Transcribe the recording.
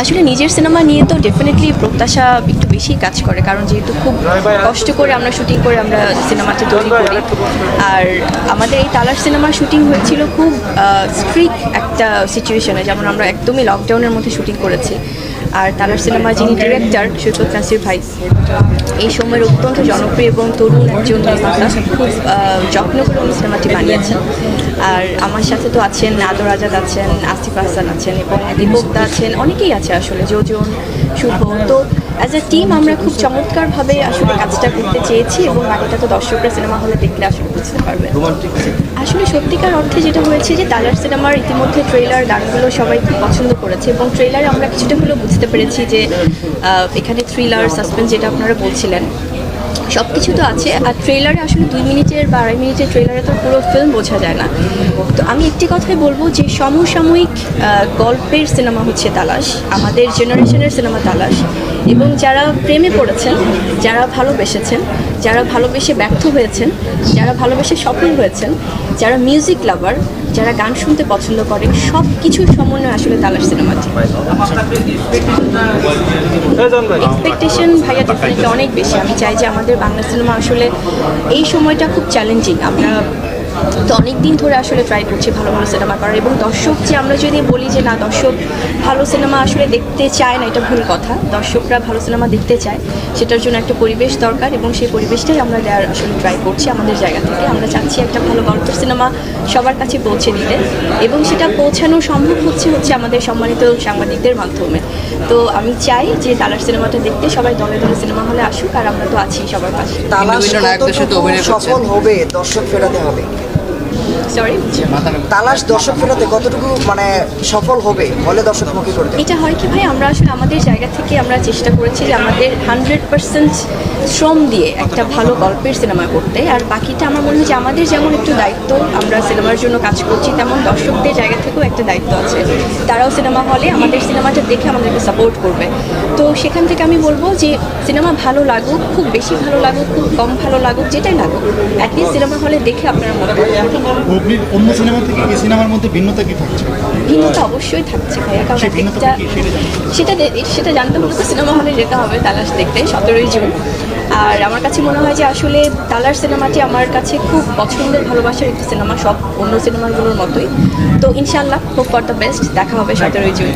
আসলে নিজের সিনেমা নিয়ে তো ডেফিনেটলি প্রত্যাশা একটু বেশি কাজ করে, কারণ যেহেতু খুব কষ্ট করে আমরা শুটিং করে আমরা সিনেমাটি তৈরি করি। আর আমাদের এই তালার সিনেমার শুটিং হয়েছিল খুব স্ট্রিক্ট একটা সিচুয়েশনে যেমন আমরা একদমই লকডাউনের মধ্যে শুটিং করেছি। আর তার সিনেমার যিনি ডিরেক্টর সুচত নাসির ভাই। এই সময়ের অত্যন্ত জনপ্রিয় এবং তরুণ একজন নির্মাতা খুব যত্ন করে সিনেমাটি বানিয়েছেন। আর আমার সাথে তো আছেন আদর আজাদ আছেন, আসিফ হাসান আছেন এবং দীপকদা আছেন, অনেকেই আছে আসলে, যোজন, শুভ। তো অ্যাজ এ টিম আমরা খুব চমৎকারভাবে আসলে কাজটা করতে চেয়েছি এবং বাকিটা তো দর্শকরা সিনেমা হলে দেখলে আসলে বুঝতে পারবে আসলে সত্যিকার অর্থে যেটা হয়েছে যে তালার সিনেমার ইতিমধ্যে ট্রেলার গানগুলো সবাই খুব পছন্দ করেছে এবং ট্রেলারে আমরা কিছুটা হলেও বুঝতে পেরেছি যে আহ, এখানে থ্রিলার সাসপেন্স যেটা আপনারা বলছিলেন সব কিছু তো আছে, আর ট্রেলারে আসলে দুই মিনিটের বা আড়াই মিনিটের ট্রেলারে তো পুরো ফিল্ম বোঝা যায় না। তো আমি একটি কথাই বলব যে সমসাময়িক গল্পের সিনেমা হচ্ছে তালাশ, আমাদের জেনারেশনের সিনেমা তালাশ। এবং যারা প্রেমে পড়েছেন, যারা ভালোবেসেছেন যারা ভালোবেসে ব্যর্থ হয়েছেন যারা ভালোবেসে সফল হয়েছেন যারা মিউজিক লাভার যারা গান শুনতে পছন্দ করে সব কিছুর সমন্বয় আসলে তালাশ সিনেমাটি। এক্সপেকটেশন ভাইয়া ডেফিনেটলি অনেক বেশি। আমি চাই যে আমাদের বাংলা সিনেমা আসলে এই সময়টা খুব চ্যালেঞ্জিং আমরা তো অনেক দিন ধরে আসলে ট্রাই করছি ভালো ভালো সিনেমা করার এবং দর্শক যে আমরা যদি বলি যে না দর্শক ভালো সিনেমা আসলে দেখতে চায় না এটা ভুল কথা। দর্শকরা ভালো সিনেমা দেখতে চায় সেটার জন্য একটা পরিবেশ দরকার এবং সেই পরিবেশটাই আমরা দেওয়ার আসলে ট্রাই করছি আমাদের জায়গা থেকে। আমরা চাচ্ছি একটা ভালো গল্পের সিনেমা সবার কাছে পৌঁছে দিতে এবং সেটা পৌঁছানো সম্ভব হচ্ছে হচ্ছে আমাদের সম্মানিত সাংবাদিকদের মাধ্যমে। তো আমি চাই যে তালার সিনেমাটা দেখতে সবাই দলে দলে সিনেমা হলে আসুক আর আমরা তো আছি সবার পাশে। সফল হবে দর্শক ফেরাতে হবে? সরি তালাশ দর্শক ফেরাতে কতটুকু মানে সফল হবে? হলে দর্শক মুখী করতে এটা হয় কি ভাই? আমরা আসলে আমাদের জায়গা থেকে আমরা চেষ্টা করেছি যে আমাদের হান্ড্রেড পার্সেন্ট শ্রম দিয়ে একটা ভালো গল্পের সিনেমা করতে। আর বাকিটা আমার মনে হয় যে আমাদের যেমন একটু দায়িত্ব আমরা সিনেমার জন্য কাজ করছি তেমন দর্শকদের জায়গা থেকেও একটা দায়িত্ব আছে। তারাও সিনেমা হলে আমাদের সিনেমাটা দেখে আমাদেরকে সাপোর্ট করবে। তো সেখান থেকে আমি বলব যে সিনেমা ভালো লাগুক খুব বেশি ভালো লাগুক খুব কম ভালো লাগুক যেটাই লাগুক অ্যাটলিস্ট সিনেমা হলে দেখে আপনারা মনে অগ্নির অন্য সিনেমা থেকে এই সিনেমার মধ্যে ভিন্নতা কি থাকছে? ভিন্নতা অবশ্যই থাকছে ভাইয়া কারণ একটা সেটা সেটা জানতে হলে তো সিনেমা হলে যেতে হবে তালাশ দেখতে সতেরোই জুন। আর আমার কাছে মনে হয় যে আসলে তালার সিনেমাটি আমার কাছে খুব পছন্দের ভালোবাসার একটি সিনেমা সব অন্য সিনেমাগুলোর মতোই। তো ইনশাল্লাহ হোপ ফর দ্য বেস্ট দেখা হবে সতেরোই জুন।